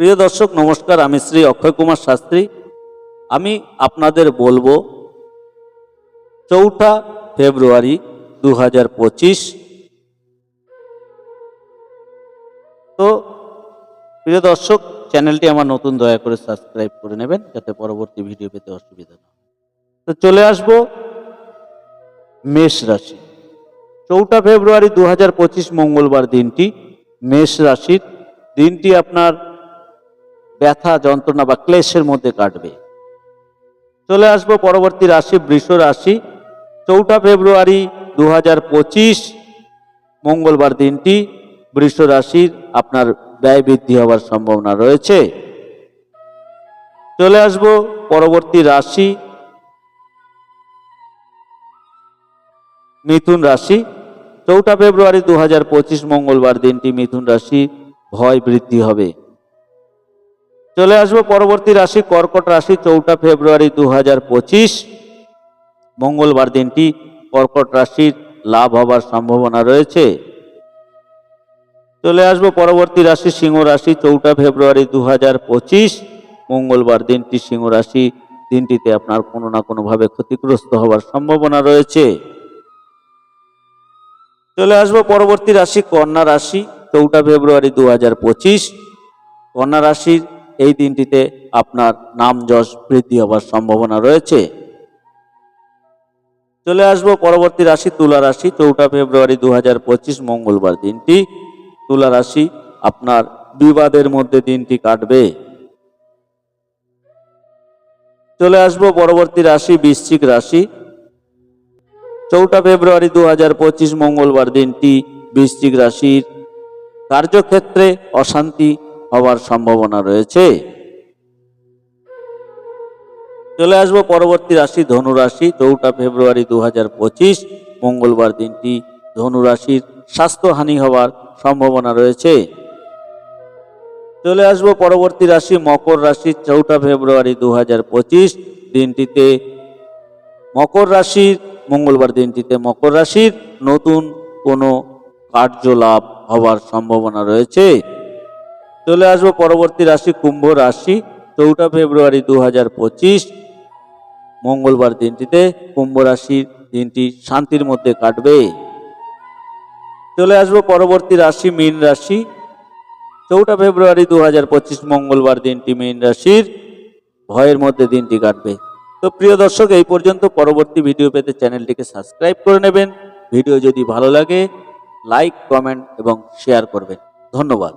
প্রিয় দর্শক, নমস্কার। আমি শ্রী অক্ষয় কুমার শাস্ত্রী। আমি আপনাদের বলব, চৌঠা ফেব্রুয়ারি দু হাজার পঁচিশ। তো, প্রিয় দর্শক, চ্যানেলটি আমার নতুন, দয়া করে সাবস্ক্রাইব করে নেবেন, যাতে পরবর্তী ভিডিও পেতে অসুবিধা না তো, চলে আসব মেষ রাশি। চৌঠা ফেব্রুয়ারি দু হাজার পঁচিশ মঙ্গলবার দিনটি, মেষ রাশির। দিনটি আপনার ব্যথা, যন্ত্রণা বা ক্লেশের মধ্যে কাটবে। চলে আসব পরবর্তী রাশি, বৃষ রাশি। চৌঠা ফেব্রুয়ারি দু পঁচিশ, মঙ্গলবার দিনটি। বৃষ রাশির আপনার ব্যয় বৃদ্ধি হওয়ার সম্ভাবনা রয়েছে। চলে আসব পরবর্তী রাশি, মিথুন রাশি। চৌঠা ফেব্রুয়ারি দু হাজার পঁচিশ, মঙ্গলবার দিনটি, মিথুন রাশি ভয় বৃদ্ধি হবে। চলে আসব পরবর্তী রাশি, কর্কট রাশি, চৌঠা ফেব্রুয়ারি দু হাজার পঁচিশ। মঙ্গলবার দিনটি কর্কট রাশির লাভ হবার সম্ভাবনা রয়েছে। চলে আসব পরবর্তী রাশি, সিংহ রাশি, চৌঠা ফেব্রুয়ারি দু হাজার পঁচিশ। মঙ্গলবার দিনটি সিংহ রাশি, দিনটিতে আপনার কোনো না কোনোভাবে ক্ষতিগ্রস্ত হওয়ার সম্ভাবনা রয়েছে। চলে আসব পরবর্তী রাশি, কন্যা রাশি, চৌঠা ফেব্রুয়ারি দু হাজার পঁচিশ। কন্যা রাশির এই দিনটিতে আপনার নাম যশ বৃদ্ধি হবার সম্ভাবনা রয়েছে। চলে আসব পরবর্তী রাশি তুলা রাশি, চৌঠা ফেব্রুয়ারি দু হাজার পঁচিশ মঙ্গলবার দিনটি। তুলা রাশি, আপনার বিবাদের মধ্যে দিনটি কাটবে। চলে আসব পরবর্তী রাশি, বৃশ্চিক রাশি। চৌঠা ফেব্রুয়ারি দু হাজার পঁচিশ মঙ্গলবার দিনটি বৃশ্চিক রাশির কার্যক্ষেত্রে অশান্তি হওয়ার সম্ভাবনা রয়েছে। চলে আসব পরবর্তী রাশি, ধনুরাশি, চৌঠা ফেব্রুয়ারি দু হাজার পঁচিশ, মঙ্গলবার দিনটি ধনু রাশির স্বাস্থ্যহানি হওয়ার সম্ভাবনা রয়েছে। চলে আসব পরবর্তী রাশি, মকর রাশি চৌঠা ফেব্রুয়ারি দু হাজার পঁচিশ, দিনটিতে মকর রাশির, মঙ্গলবার দিনটিতে মকর রাশির নতুন কোনো কার্যলাভ হওয়ার সম্ভাবনা রয়েছে। চলে আসব পরবর্তী রাশি, কুম্ভ রাশি, চৌঠা ফেব্রুয়ারি দু হাজার পঁচিশ। মঙ্গলবার দিনটিতে কুম্ভ রাশির দিনটি শান্তির মধ্যে কাটবে। চলে আসব পরবর্তী রাশি, মীন রাশি। চৌঠা ফেব্রুয়ারি দু হাজার পঁচিশ মঙ্গলবার দিনটি মীন রাশির। ভয়ের মধ্যে দিনটি কাটবে। তো প্রিয় দর্শক, এই পর্যন্ত পরবর্তী ভিডিও পেতে চ্যানেলটিকে সাবস্ক্রাইব করে নেবেন। ভিডিও যদি ভালো লাগে, লাইক, কমেন্ট এবং শেয়ার করবেন। ধন্যবাদ।